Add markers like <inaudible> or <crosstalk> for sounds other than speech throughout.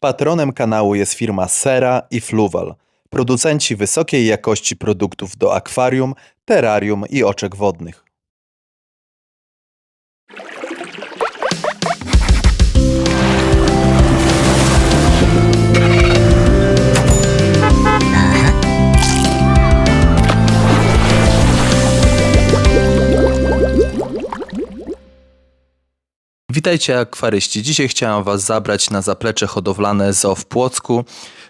Patronem kanału jest firma Sera i Fluval, producenci wysokiej jakości produktów do akwarium, terrarium i oczek wodnych. Witajcie akwaryści. Dzisiaj chciałem Was zabrać na zaplecze hodowlane ZOO w Płocku.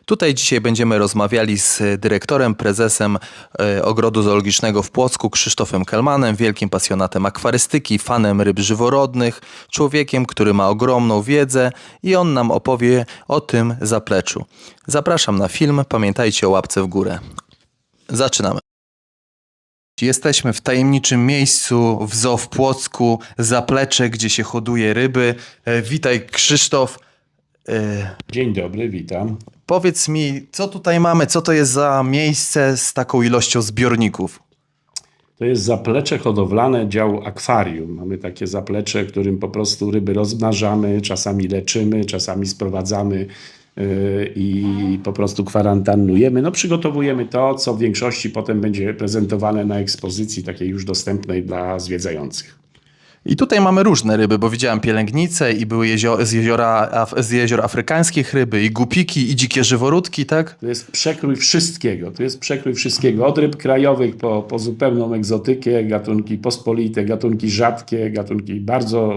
Tutaj dzisiaj będziemy rozmawiali z dyrektorem, prezesem e, Ogrodu Zoologicznego w Płocku, Krzysztofem Kelmanem, wielkim pasjonatem akwarystyki, fanem ryb żyworodnych, człowiekiem, który ma ogromną wiedzę i on nam opowie o tym zapleczu. Zapraszam na film, pamiętajcie o łapce w górę. Zaczynamy. Jesteśmy w tajemniczym miejscu w Zoo w Płocku, zaplecze, gdzie się hoduje ryby. E, Witaj Krzysztof. E, Dzień dobry, witam. Powiedz mi, co tutaj mamy, co to jest za miejsce z taką ilością zbiorników? To jest zaplecze hodowlane dział akwarium. Mamy takie zaplecze, którym po prostu ryby rozmnażamy, czasami leczymy, czasami sprowadzamy i po prostu kwarantannujemy. No, przygotowujemy to, co w większości potem będzie prezentowane na ekspozycji takiej już dostępnej dla zwiedzających. I tutaj mamy różne ryby, bo widziałem pielęgnice i były jezio- z, jeziora, z jezior afrykańskich ryby, i gupiki, i dzikie żyworódki, tak? To jest przekrój wszystkiego. To jest przekrój wszystkiego. Od ryb krajowych po, po zupełną egzotykę, gatunki pospolite, gatunki rzadkie, gatunki bardzo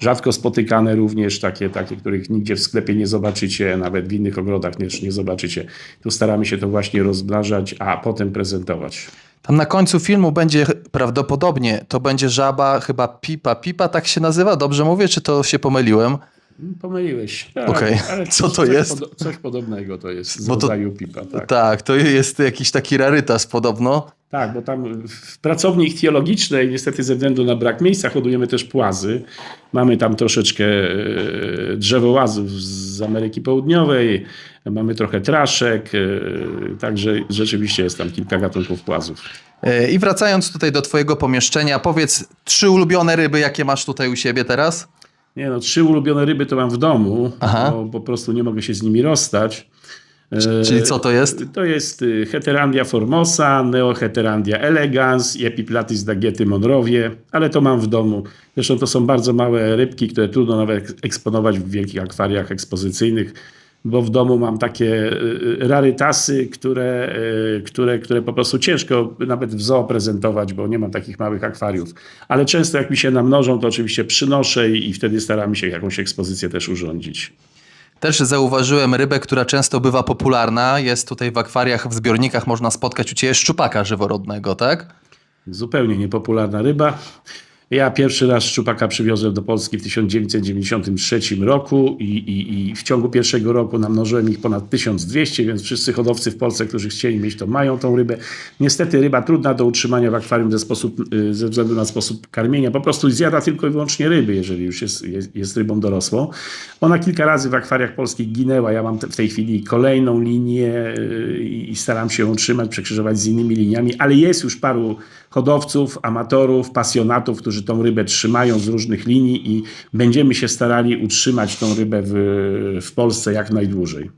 rzadko spotykane również, takie, takie, których nigdzie w sklepie nie zobaczycie, nawet w innych ogrodach też nie zobaczycie. Tu staramy się to właśnie rozmnażać, a potem prezentować. Tam na końcu filmu będzie prawdopodobnie, to będzie żaba, chyba pipa, pipa tak się nazywa, dobrze mówię, czy to się pomyliłem? Pomyliłeś. Tak, Okej. ale <laughs> Co to coś jest? podo- coś podobnego to jest z Bo to- rodzaju pipa. Tak. Tak, to jest jakiś taki rarytas podobno. Tak, bo tam w pracowni ichtiologicznej niestety ze względu na brak miejsca hodujemy też płazy. Mamy tam troszeczkę e, drzewołazów z Ameryki Południowej, mamy trochę traszek, e, także rzeczywiście jest tam kilka gatunków płazów. E, I wracając tutaj do twojego pomieszczenia, powiedz trzy ulubione ryby, jakie masz tutaj u siebie teraz? Nie no, trzy ulubione ryby to mam w domu, Aha. bo po prostu nie mogę się z nimi rozstać. Czyli co to jest? To jest y, Heterandia formosa, Neoheterandia elegans i Epiplatis dagiety monrowie, ale to mam w domu. Zresztą to są bardzo małe rybki, które trudno nawet eksponować w wielkich akwariach ekspozycyjnych, bo w domu mam takie y, rarytasy, które, y, które, które po prostu ciężko nawet w zoo prezentować, bo nie mam takich małych akwariów. Ale często jak mi się namnożą, to oczywiście przynoszę i wtedy staramy się jakąś ekspozycję też urządzić. Też zauważyłem rybę, która często bywa popularna. Jest tutaj w akwariach, w zbiornikach można spotkać u Ciebie szczupaka żyworodnego, tak? Zupełnie niepopularna ryba. Ja pierwszy raz szczupaka przywiozłem do Polski w 1993 roku i, i, i w ciągu pierwszego roku namnożyłem ich ponad 1200, więc wszyscy hodowcy w Polsce, którzy chcieli mieć, to mają tą rybę. Niestety ryba trudna do utrzymania w akwarium ze, sposób, y, ze względu na sposób karmienia. Po prostu zjada tylko i wyłącznie ryby, jeżeli już jest, jest, jest rybą dorosłą. Ona kilka razy w akwariach polskich ginęła. Ja mam w tej chwili kolejną linię y, i staram się ją utrzymać, przekrzyżować z innymi liniami, ale jest już paru hodowców, amatorów, pasjonatów, którzy tą rybę trzymają z różnych linii i będziemy się starali utrzymać tą rybę w, w Polsce jak najdłużej.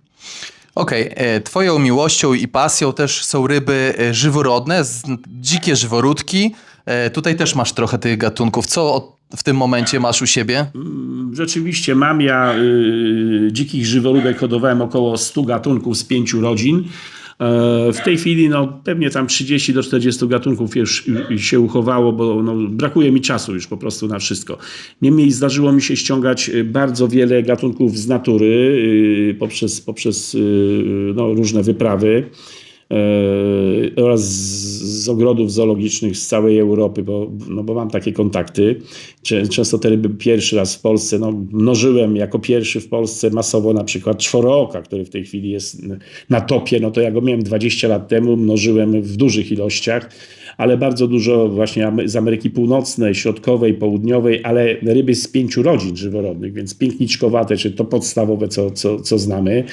Okej, e, Twoją miłością i pasją też są ryby e, żyworodne, dzikie żyworódki. E, Tutaj też masz trochę tych gatunków. Co w tym momencie masz u siebie? Rzeczywiście mam ja y, dzikich żyworódek hodowałem około 100 gatunków z pięciu rodzin. E, W tej chwili no, pewnie tam 30 do 40 gatunków już się uchowało, bo no, brakuje mi czasu już po prostu na wszystko. Niemniej zdarzyło mi się ściągać y, bardzo wiele gatunków z natury y, poprzez, poprzez y, no, różne wyprawy oraz z, ogrodów zoologicznych z całej Europy, bo, no bo mam takie kontakty. Czę- Często te ryby pierwszy raz w Polsce, no, mnożyłem jako pierwszy w Polsce masowo na przykład czworooka, który w tej chwili jest na topie, no to ja go miałem 20 lat temu, mnożyłem w dużych ilościach, ale bardzo dużo właśnie z Ameryki Północnej, Środkowej, Południowej, ale ryby z pięciu rodzin żyworodnych, więc piękniczkowate, czy to podstawowe, co, co, co znamy,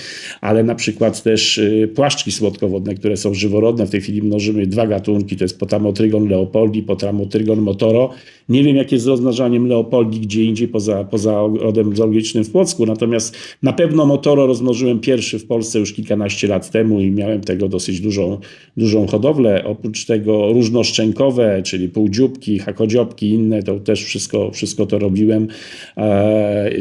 ale na przykład też y, płaszczki słodkowodne, które są żyworodne. W tej chwili mnożymy dwa gatunki, to jest Potamotrygon leopoldi, Potamotrygon motoro Nie wiem, jak jest z rozmnażaniem leopoldi gdzie indziej poza, poza ogrodem zoologicznym w Płocku, natomiast na pewno motoro rozmnożyłem pierwszy w Polsce już kilkanaście lat temu i miałem tego dosyć dużą, dużą hodowlę. Oprócz tego różnoszczękowe, czyli półdzióbki, hakodziobki, inne, to też wszystko, wszystko to robiłem. E,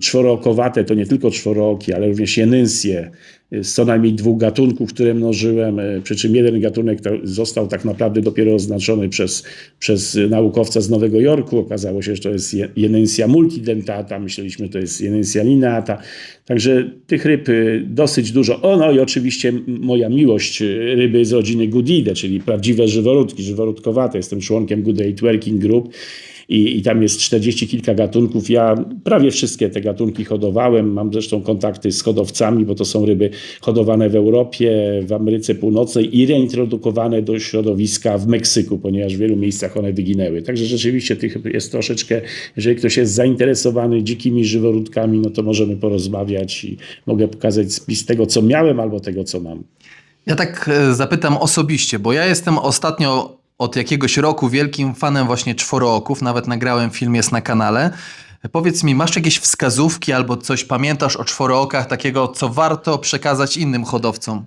czworookowate to nie tylko czworooki, ale również jenynsje z co najmniej dwóch gatunków, które mnożyłem, e, przy czym jeden gatunek został tak naprawdę dopiero oznaczony przez, przez naukowca z Nowego Jorku. Okazało się, że to jest je- Jenensia multidentata, myśleliśmy, że to jest Jenensia lineata. Także tych ryb y, dosyć dużo. O, no i oczywiście moja miłość y, ryby z rodziny Goodide, czyli prawdziwe żyworódki, żyworódkowate. Jestem członkiem Good Eight Working Group i, i tam jest 40 kilka gatunków. Ja prawie wszystkie te gatunki hodowałem. Mam zresztą kontakty z hodowcami, bo to są ryby hodowane w Europie, w Ameryce Północnej i reintrodukowane do środowiska w Meksyku, ponieważ w wielu miejscach one wyginęły. Także rzeczywiście tych jest troszeczkę, jeżeli ktoś jest zainteresowany dzikimi żyworódkami, no to możemy porozmawiać i mogę pokazać spis tego, co miałem albo tego, co mam. Ja tak e, zapytam osobiście, bo ja jestem ostatnio od jakiegoś roku wielkim fanem właśnie czworooków, nawet nagrałem film, jest na kanale. Powiedz mi, masz jakieś wskazówki albo coś pamiętasz o czworookach takiego, co warto przekazać innym hodowcom?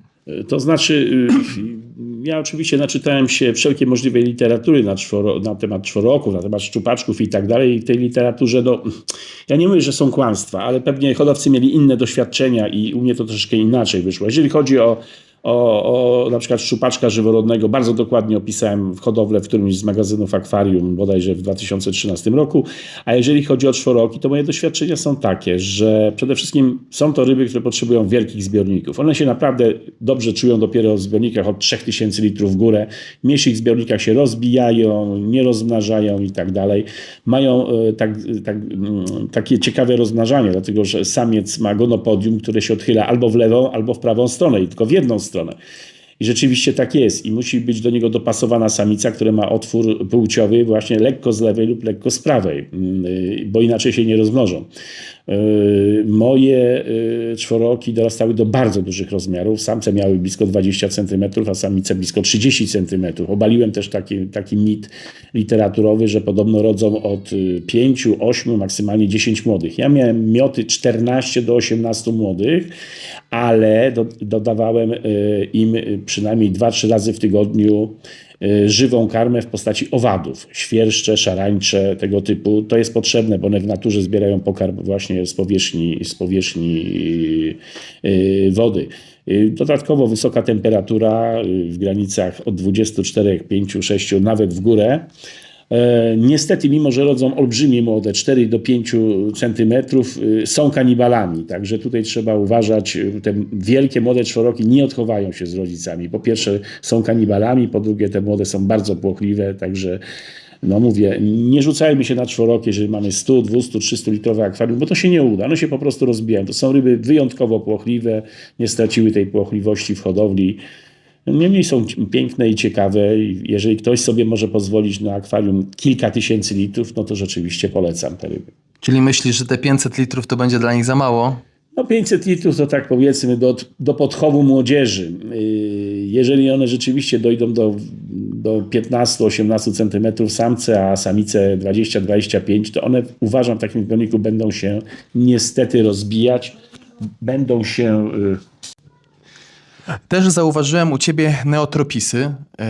To znaczy, y, ja oczywiście naczytałem się wszelkiej możliwej literatury na, czworo, na temat czworooków, na temat szczupaczków i tak dalej. I tej literaturze, no, ja nie mówię, że są kłamstwa, ale pewnie hodowcy mieli inne doświadczenia i u mnie to troszeczkę inaczej wyszło. Jeżeli chodzi o, o, o na przykład szczupaczka żyworodnego, bardzo dokładnie opisałem w hodowlę w którymś z magazynów akwarium, bodajże w 2013 roku. A jeżeli chodzi o czworooki, to moje doświadczenia są takie, że przede wszystkim są to ryby, które potrzebują wielkich zbiorników. One się naprawdę dobrze czują dopiero w zbiornikach od 3000 litrów w górę. W mniejszych zbiornikach się rozbijają, nie rozmnażają i tak dalej. Mają e, tak, tak, mm, takie ciekawe rozmnażanie, dlatego że samiec ma gonopodium, które się odchyla albo w lewą, albo w prawą stronę i tylko w jedną stronę. I rzeczywiście tak jest. I musi być do niego dopasowana samica, która ma otwór płciowy właśnie lekko z lewej lub lekko z prawej, mm, y, bo inaczej się nie rozmnożą. Y, Moje y, czworooki dorastały do bardzo dużych rozmiarów. Samce miały blisko 20 cm, a samice blisko 30 cm. Obaliłem też taki, taki mit literaturowy, że podobno rodzą od 5, 8, maksymalnie 10 młodych. Ja miałem mioty 14 do 18 młodych, ale do, dodawałem y, im y, przynajmniej 2-3 razy w tygodniu y, żywą karmę w postaci owadów, świerszcze, szarańcze, tego typu. To jest potrzebne, bo one w naturze zbierają pokarm właśnie z powierzchni, z powierzchni y, wody. Y, Dodatkowo wysoka temperatura y, w granicach od 24, 5, 6, nawet w górę. E, Niestety, mimo że rodzą olbrzymie młode, 4 do 5 centymetrów, y, są kanibalami. Także tutaj trzeba uważać, y, te wielkie młode czworoki nie odchowają się z rodzicami. Po pierwsze są kanibalami, po drugie te młode są bardzo płochliwe, także no mówię, nie rzucajmy się na czworoki, jeżeli mamy 100, 200, 300 litrowe akwarium, bo to się nie uda. One się po prostu rozbijają. To są ryby wyjątkowo płochliwe, nie straciły tej płochliwości w hodowli. Niemniej są piękne i ciekawe. Jeżeli ktoś sobie może pozwolić na akwarium kilka tysięcy litrów, no to rzeczywiście polecam te ryby. Czyli myślisz, że te 500 litrów to będzie dla nich za mało? No 500 litrów to tak powiedzmy do, do podchowu młodzieży. Yy, Jeżeli one rzeczywiście dojdą do, do 15-18 centymetrów samce, a samice 20-25, to one uważam w takim zbiorniku będą się niestety rozbijać. Będą się... Też zauważyłem u ciebie neotropisy. E,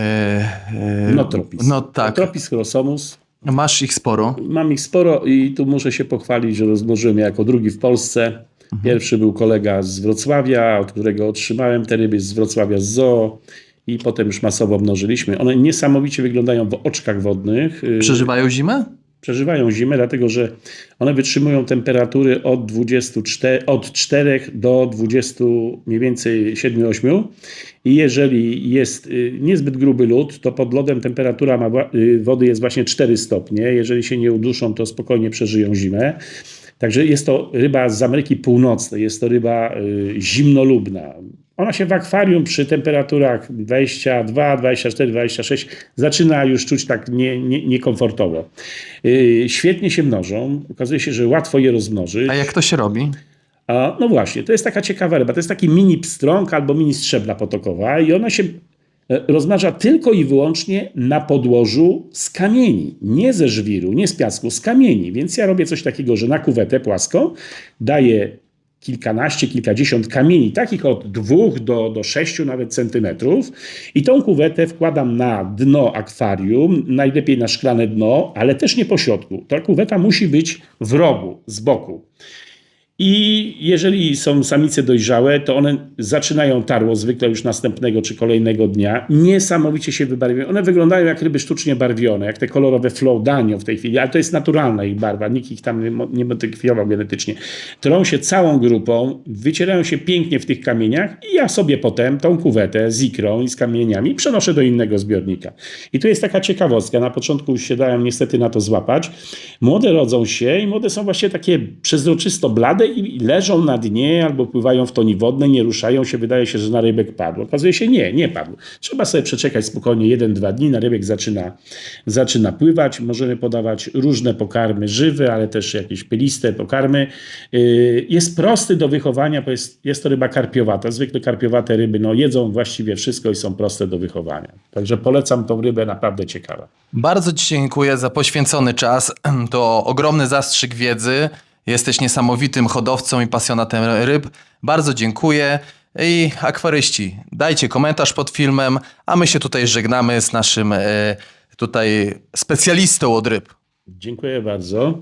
e, Notropis. No tak, Notropis chrosomus. masz ich sporo. Mam ich sporo i tu muszę się pochwalić, że rozmnożyłem je jako drugi w Polsce. Pierwszy był kolega z Wrocławia, od którego otrzymałem te ryby z Wrocławia z zoo i potem już masowo mnożyliśmy. One niesamowicie wyglądają w oczkach wodnych. Y, Przeżywają zimę? Przeżywają zimę, dlatego że one wytrzymują temperatury od, 24, od 4 do 20, mniej więcej 7-8. I jeżeli jest y, niezbyt gruby lód, to pod lodem temperatura ma, y, wody jest właśnie 4 stopnie. Jeżeli się nie uduszą, to spokojnie przeżyją zimę. Także jest to ryba z Ameryki Północnej, jest to ryba y, zimnolubna. Ona się w akwarium przy temperaturach 22, 24, 26 zaczyna już czuć tak nie, nie, niekomfortowo. Y, świetnie się mnożą, okazuje się, że łatwo je rozmnożyć. A jak to się robi? A, no właśnie, to jest taka ciekawa ryba. To jest taki mini pstrąg albo mini strzebla potokowa i ona się e, rozmnaża tylko i wyłącznie na podłożu z kamieni, nie ze żwiru, nie z piasku, z kamieni. Więc ja robię coś takiego, że na kuwetę płaską daję kilkanaście, kilkadziesiąt kamieni, takich od dwóch do, do sześciu nawet centymetrów i tą kuwetę wkładam na dno akwarium, najlepiej na szklane dno, ale też nie po środku. Ta kuweta musi być w rogu, z boku. I jeżeli są samice dojrzałe, to one zaczynają tarło zwykle już następnego czy kolejnego dnia. Niesamowicie się wybarwiają. One wyglądają jak ryby sztucznie barwione, jak te kolorowe flow danio w tej chwili, ale to jest naturalna ich barwa, nikt ich tam nie mo- nie modyfikował genetycznie. Trą się całą grupą, wycierają się pięknie w tych kamieniach i ja sobie potem tą kuwetę z ikrą i z kamieniami przenoszę do innego zbiornika. I tu jest taka ciekawostka. Na początku się dałem niestety na to złapać. Młode rodzą się i młode są właśnie takie przezroczysto blade i leżą na dnie albo pływają w toni wodnej, nie ruszają się. Wydaje się, że na rybek padł. Okazuje się nie, nie padł. Trzeba sobie przeczekać spokojnie jeden, dwa dni. Na rybek zaczyna, zaczyna pływać. Możemy podawać różne pokarmy żywe, ale też jakieś pyliste pokarmy. Yy, Jest prosty do wychowania, bo jest, jest to ryba karpiowata. Zwykle karpiowate ryby no, jedzą właściwie wszystko i są proste do wychowania. Także polecam tą rybę, naprawdę ciekawa. Bardzo Ci dziękuję za poświęcony czas. To ogromny zastrzyk wiedzy. Jesteś niesamowitym hodowcą i pasjonatem ryb. Bardzo dziękuję. I akwaryści, dajcie komentarz pod filmem, a my się tutaj żegnamy z naszym e, tutaj specjalistą od ryb. Dziękuję bardzo.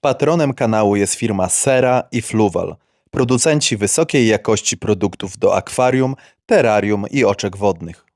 Patronem kanału jest firma Sera i Fluval, producenci wysokiej jakości produktów do akwarium, terrarium i oczek wodnych.